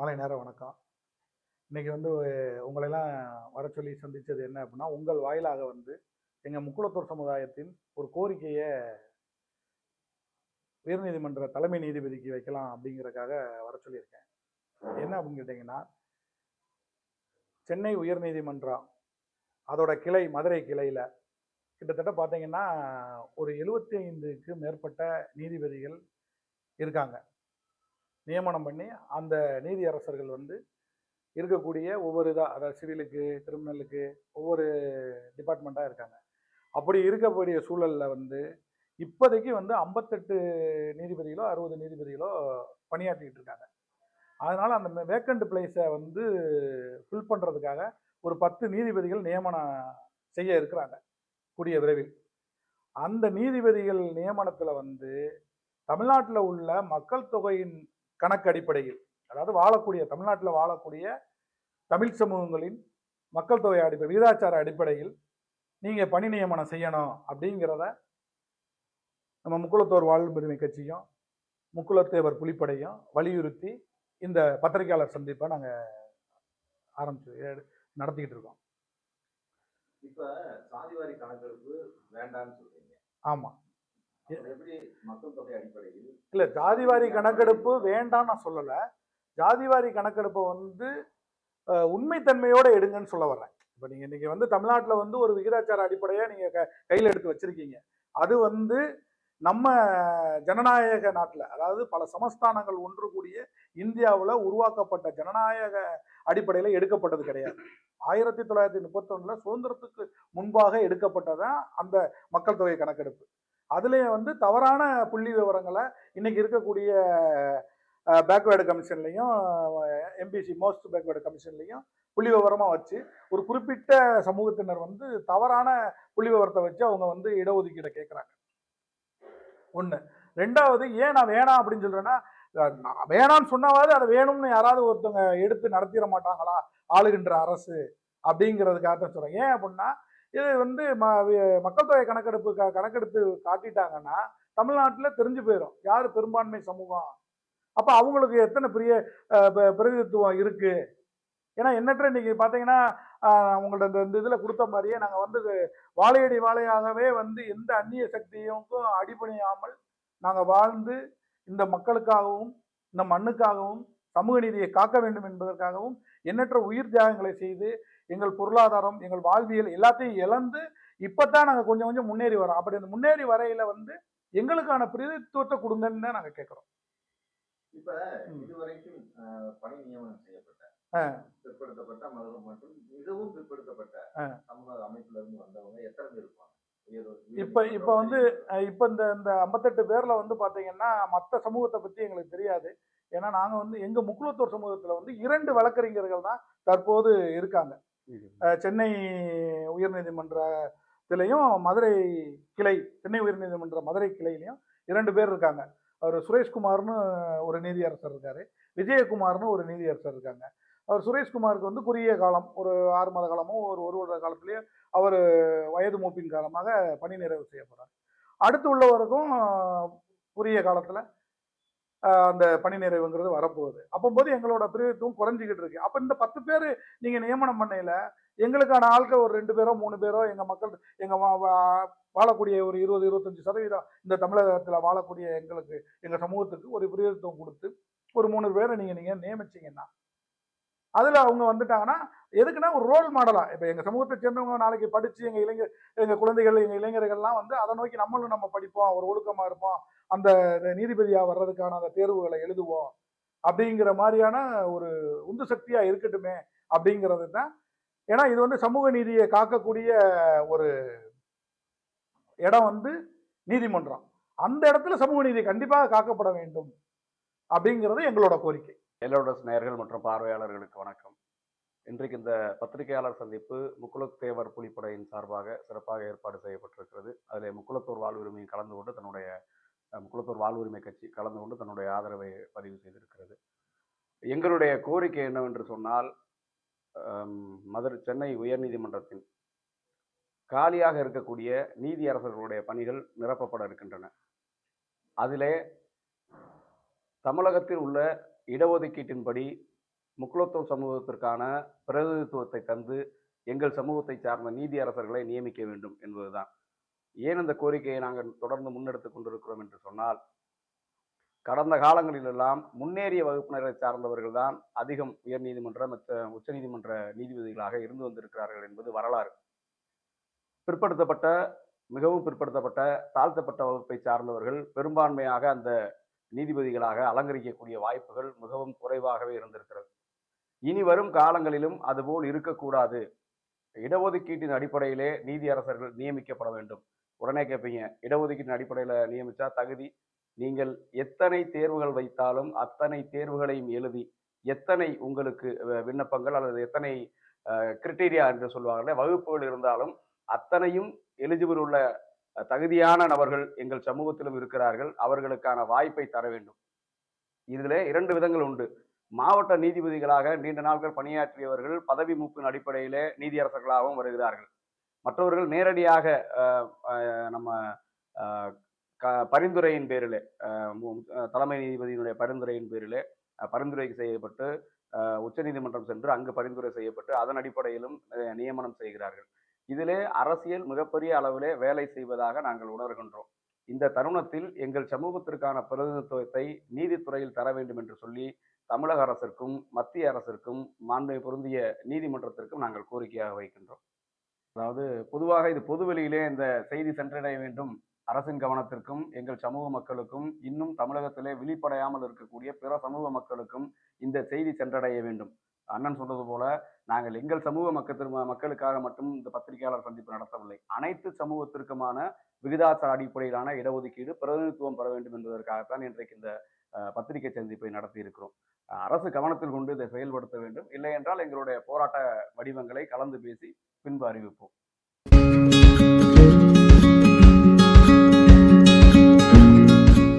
மாலை நேர வணக்கம். இன்னைக்கு வந்து உங்களெல்லாம் வர சொல்லி சந்தித்தது என்ன அப்படின்னா உங்கள் வாயிலாக வந்து எங்கள் முக்குளத்தூர் சமுதாயத்தின் ஒரு கோரிக்கையை உயர்நீதிமன்ற தலைமை நீதிபதிக்கு வைக்கலாம் அப்படிங்கிறதுக்காக வர சொல்லியிருக்கேன். என்ன அப்படின்னு கேட்டிங்கன்னா சென்னை உயர்நீதிமன்றம் அதோட கிளை மதுரை கிளையில் கிட்டத்தட்ட பார்த்தீங்கன்னா ஒரு எழுபத்தி ஐந்துக்கு மேற்பட்ட நீதிபதிகள் இருக்காங்க. நியமனம் பண்ணி அந்த நீதியரசர்கள் வந்து இருக்கக்கூடிய ஒவ்வொரு இதாக அதாவது சிவிலுக்கு கிரிமினலுக்கு ஒவ்வொரு டிபார்ட்மெண்ட்டாக இருக்காங்க. அப்படி இருக்கக்கூடிய சூழலில் வந்து இப்போதைக்கு வந்து ஐம்பத்தெட்டு நீதிபதிகளோ அறுபது நீதிபதிகளோ பணியாற்றிக்கிட்டு இருக்காங்க. அதனால் அந்த வேக்கண்ட் பிளேஸை வந்து ஃபில் பண்ணுறதுக்காக ஒரு பத்து நீதிபதிகள் நியமனம் செய்ய இருக்கிறாங்க கூடிய விரைவில். அந்த நீதிபதிகள் நியமனத்தில் வந்து தமிழ்நாட்டில் உள்ள மக்கள் தொகையின் கணக்கு அடிப்படையில் அதாவது வாழக்கூடிய தமிழ்நாட்டில் வாழக்கூடிய தமிழ் சமூகங்களின் மக்கள் தொகை அடிப்படை விகிதாச்சார அடிப்படையில் நீங்கள் பணி நியமனம் செய்யணும் அப்படிங்கிறத நம்ம முக்குளத்தோர் வாழ்வுரிமை கட்சியும் முக்குளத்தேவர் புலிப்படையும் வலியுறுத்தி இந்த பத்திரிகையாளர் சந்திப்பை நாங்கள் ஆரம்பிச்சு நடத்திக்கிட்டு இருக்கோம். இப்ப சாதிவாரி கணக்கெடுப்பு வேண்டாம்னு சொல்றீங்க. ஆமாம் இல்லை ஜாதிவாரி கணக்கெடுப்பு வேண்டாம்னு நான் சொல்லலை. ஜாதிவாரி கணக்கெடுப்பை வந்து உண்மைத்தன்மையோடு உண்மைத்தன்மையோட எடுங்கன்னு சொல்ல வர்றேன். இப்போ நீங்கள் இன்னைக்கு வந்து தமிழ்நாட்டில் வந்து ஒரு விகிதாச்சார அடிப்படையாக நீங்கள் க கையில் எடுத்து வச்சிருக்கீங்க. அது வந்து நம்ம ஜனநாயக நாட்டில் அதாவது பல சமஸ்தானங்கள் ஒன்று கூடிய இந்தியாவில் உருவாக்கப்பட்ட ஜனநாயக அடிப்படையில் எடுக்கப்பட்டது கிடையாது. ஆயிரத்தி தொள்ளாயிரத்தி முப்பத்தொன்னில் சுதந்திரத்துக்கு முன்பாக எடுக்கப்பட்டதான் அந்த மக்கள் தொகை கணக்கெடுப்பு. அதுலேயும் வந்து தவறான புள்ளி விவரங்களை இன்னைக்கு இருக்கக்கூடிய பேக்வேர்டு கமிஷன்லையும் எம்பிசி மோஸ்ட் பேக்வேர்டு கமிஷன்லையும் புள்ளி விவரமாக வச்சு ஒரு குறிப்பிட்ட சமூகத்தினர் வந்து தவறான புள்ளி விவரத்தை வச்சு அவங்க வந்து இடஒதுக்கீடை கேட்குறாங்க ஒன்று ரெண்டாவது ஏன் நான் வேணாம் அப்படின்னு சொல்கிறேன்னா நான் வேணாம்னு சொன்னாவது அதை வேணும்னு யாராவது ஒருத்தவங்க எடுத்து நடத்திட மாட்டாங்களா? ஆளுகின்ற அரசு அப்படிங்கிறதுக்காக தான் சொல்கிறேன் ஏன் அப்படின்னா இது வந்து ம மக்கள் தொகை கணக்கெடுப்பு க கணக்கெடுத்து காட்டிட்டாங்கன்னா தமிழ்நாட்டில் தெரிஞ்சு போயிடும் யார் பெரும்பான்மை சமூகம்? அப்போ அவங்களுக்கு எத்தனை பெரிய பிரதிநிதித்துவம் இருக்குது ஏன்னா எண்ணற்ற இன்னைக்கு பார்த்தீங்கன்னா அவங்கள்ட்ட உங்கள்ட்ட இந்த இந்த இதில் கொடுத்த மாதிரியே நாங்கள் வந்து வாழையடி வாழையாகவே வந்து எந்த அந்நிய சக்தியுக்கும் அடிபணியாமல் நாங்கள் வாழ்ந்து இந்த மக்களுக்காகவும் இந்த மண்ணுக்காகவும் சமூக நீதியை காக்க வேண்டும் என்பதற்காகவும் எண்ணற்ற உயிர் தியாகங்களை செய்து எங்கள் பொருளாதாரம் எங்கள் வாழ்வியல் எல்லாத்தையும் இழந்து இப்பதான் நாங்கள் கொஞ்சம் கொஞ்சம் முன்னேறி வரோம் அப்படி அந்த முன்னேறி வரையில வந்து எங்களுக்கான பிரதித்துவத்தை கொடுங்கன்னு தான் நாங்கள் கேட்குறோம் இப்ப. இதுவரைக்கும் பணி நியமனம் செய்யப்பட்ட. பிற்படுத்தப்பட்ட மதம் மற்றும் மிகவும் பிற்படுத்தப்பட்ட. சமூக அமைப்புல இருந்து வந்தவங்க எத்தனை பேர் இருப்பாங்க இப்ப இப்ப வந்து இப்ப இந்த இந்த ஐம்பத்தெட்டு பேர்ல வந்து பாத்தீங்கன்னா மற்ற சமூகத்தை பத்தி எங்களுக்கு தெரியாது ஏன்னா நாங்க வந்து எங்க முக்குளத்தூர் சமூகத்துல வந்து இரண்டு வழக்கறிஞர்கள் தான் தற்போது இருக்காங்க. சென்னை உயர்நீதிமன்றத்திலையும் மதுரை கிளை சென்னை உயர்நீதிமன்ற மதுரை கிளையிலையும் இரண்டு பேர் இருக்காங்க. அவர் சுரேஷ்குமார்னு ஒரு நீதியரசர் இருக்காரு விஜயகுமார்னு ஒரு நீதியரசர் இருக்காங்க. அவர் சுரேஷ்குமாருக்கு வந்து குறுகிய காலம் ஒரு ஆறு மாத காலமோ ஒரு ஒரு வருட காலத்திலேயே அவர் வயது மூப்பின் காலமாக பணி நிறைவு செய்ய போறார் அடுத்து உள்ளவருக்கும் குறுகிய காலத்தில் அந்த பணி நிறைவுங்கிறது வரப்போகுது. அப்போது எங்களோட பிரதித்துவம் குறைஞ்சிக்கிட்டு இருக்கு. அப்போ இந்த பத்து பேர் நீங்கள் நியமனம் பண்ணையில் எங்களுக்கான ஆட்கள் ஒரு ரெண்டு பேரோ மூணு பேரோ எங்கள் மக்கள் எங்கள் வாழக்கூடிய ஒரு இருபது இருபத்தஞ்சி சதவீதம் இந்த தமிழகத்தில் வாழக்கூடிய எங்களுக்கு எங்கள் சமூகத்துக்கு ஒரு பிரதித்துவம் கொடுத்து ஒரு மூணு பேரை நீங்கள் நீங்கள் நியமிச்சீங்கன்னா அதில் அவங்க வந்துட்டாங்கன்னா எதுக்குன்னா ஒரு ரோல் மாடலாக இப்போ எங்கள் சமூகத்தை சேர்ந்தவங்க நாளைக்கு படித்து எங்கள் இளைஞர் எங்கள் குழந்தைகள் எங்கள் இளைஞர்கள்லாம் வந்து அதை நோக்கி நம்மளும் நம்ம படிப்போம் ஒரு ஒழுக்கமாக இருப்போம் அந்த நீதிபதியாக வர்றதுக்கான அந்த தேர்வுகளை எழுதுவோம் அப்படிங்கிற மாதிரியான ஒரு உந்து சக்தியாக இருக்கட்டுமே அப்படிங்கிறது தான் ஏன்னா இது வந்து சமூக நீதியை காக்கக்கூடிய ஒரு இடம் வந்து நீதிமன்றம். அந்த இடத்துல சமூக நீதி கண்டிப்பாக காக்கப்பட வேண்டும் அப்படிங்கிறது எங்களோட கோரிக்கை. எல்லோடஸ் நேயர்கள் மற்றும் பார்வையாளர்களுக்கு வணக்கம். இன்றைக்கு இந்த பத்திரிகையாளர் சந்திப்பு முக்குலத்தேவர் புலிப்படையின் சார்பாக சிறப்பாக ஏற்பாடு செய்யப்பட்டிருக்கிறது. அதில் முக்குலத்தூர் வாழ்வுரிமை கலந்து கொண்டு தன்னுடைய முக்குலத்தூர் வாழ்வுரிமை கட்சி கலந்து கொண்டு தன்னுடைய ஆதரவை பதிவு செய்திருக்கிறது. எங்களுடைய கோரிக்கை என்னவென்று சொன்னால் மதுரை சென்னை உயர்நீதிமன்றத்தின் காலியாக இருக்கக்கூடிய நீதியரசர்களுடைய பணிகள் நிரப்பப்பட இருக்கின்றன. அதிலே தமிழகத்தில் உள்ள இடஒதுக்கீட்டின்படி முக்குலத்துவ சமூகத்திற்கான பிரதிநிதித்துவத்தை தந்து எங்கள் சமூகத்தை சார்ந்த நீதியரசர்களை நியமிக்க வேண்டும் என்பதுதான். ஏன் இந்த கோரிக்கையை நாங்கள் தொடர்ந்து முன்னெடுத்து கொண்டிருக்கிறோம் என்று சொன்னால் கடந்த காலங்களிலெல்லாம் முன்னேறிய வகுப்பினரை சார்ந்தவர்கள் தான் அதிகம் உயர்நீதிமன்ற மற்ற உச்சநீதிமன்ற நீதிபதிகளாக இருந்து வந்திருக்கிறார்கள் என்பது வரலாறு. பிற்படுத்தப்பட்ட மிகவும் பிற்படுத்தப்பட்ட தாழ்த்தப்பட்ட வகுப்பை சார்ந்தவர்கள் பெரும்பான்மையாக அந்த நீதிபதிகளாக அலங்கரிக்கக்கூடிய வாய்ப்புகள் மிகவும் குறைவாகவே இருந்திருக்கிறது. இனி வரும் காலங்களிலும் அதுபோல் இருக்கக்கூடாது. இடஒதுக்கீட்டின் அடிப்படையிலே நீதியரசர்கள் நியமிக்கப்பட வேண்டும். உடனே கேட்பீங்க இடஒதுக்கீட்டின் அடிப்படையில் நியமித்தா தகுதி? நீங்கள் எத்தனை தேர்வுகள் வைத்தாலும் அத்தனை தேர்வுகளையும் எழுதி எத்தனை உங்களுக்கு விண்ணப்பங்கள் அல்லது எத்தனை கிரிட்டீரியா என்று சொல்லுவாங்கல்ல வகுப்புகள் இருந்தாலும் அத்தனையும் எலிஜிபிள் உள்ள தகுதியான நபர்கள் எங்கள் சமூகத்திலும் இருக்கிறார்கள். அவர்களுக்கான வாய்ப்பை தர வேண்டும். இதில் இரண்டு விதங்கள் உண்டு. மாவட்ட நீதிபதிகளாக நீண்ட நாட்கள் பணியாற்றியவர்கள் பதவி மூப்பின் அடிப்படையிலே நீதியரசர்களாகவும் வருகிறார்கள். மற்றவர்கள் நேரடியாக அஹ், அஹ், நம்ம அஹ், க பரிந்துரையின் பேரில் அஹ், தலைமை நீதிபதியினுடைய பரிந்துரையின் பேரில் பரிந்துரை செய்யப்பட்டு அஹ், உச்சநீதிமன்றம் சென்று அங்கு பரிந்துரை செய்யப்பட்டு அதன் அடிப்படையிலும் அஹ், நியமனம் செய்கிறார்கள். இதிலே அரசியல் மிகப்பெரிய அளவிலே வேலை செய்வதாக நாங்கள் உணர்கின்றோம். இந்த தருணத்தில் எங்கள் சமூகத்திற்கான பிரதிநிதித்துவத்தை நீதித்துறையில் தர வேண்டும் என்று சொல்லி தமிழக அரசிற்கும் மத்திய அரசிற்கும் மாண்பை பொருந்திய நீதிமன்றத்திற்கும் நாங்கள் கோரிக்கையாக வைக்கின்றோம். அதாவது பொதுவாக இது பொதுவெளியிலே இந்த செய்தி சென்றடைய வேண்டும். அரசின் கவனத்திற்கும் எங்கள் சமூக மக்களுக்கும் இன்னும் தமிழகத்திலே விழிப்படையாமல் இருக்கக்கூடிய பிற சமூக மக்களுக்கும் இந்த செய்தி சென்றடைய வேண்டும். அண்ணன் சொன்னது போல நாங்கள் எங்கள் சமூக மக்கள் மக்களுக்காக மட்டும் இந்த பத்திரிகையாளர் சந்திப்பு நடத்தவில்லை. அனைத்து சமூகத்திற்குமான விகிதாச்சார அடிப்படையிலான இடஒதுக்கீடு பிரதிநிதித்துவம் பெற வேண்டும் என்பதற்காகத்தான் இன்றைக்கு இந்த பத்திரிகை சந்திப்பை நடத்தி இருக்கிறோம் அரசு கவனத்தில் கொண்டு இதை செயல்படுத்த வேண்டும். இல்லை என்றால் எங்களுடைய போராட்ட வடிவங்களை கலந்து பேசி பின்பு அறிவிப்போம்.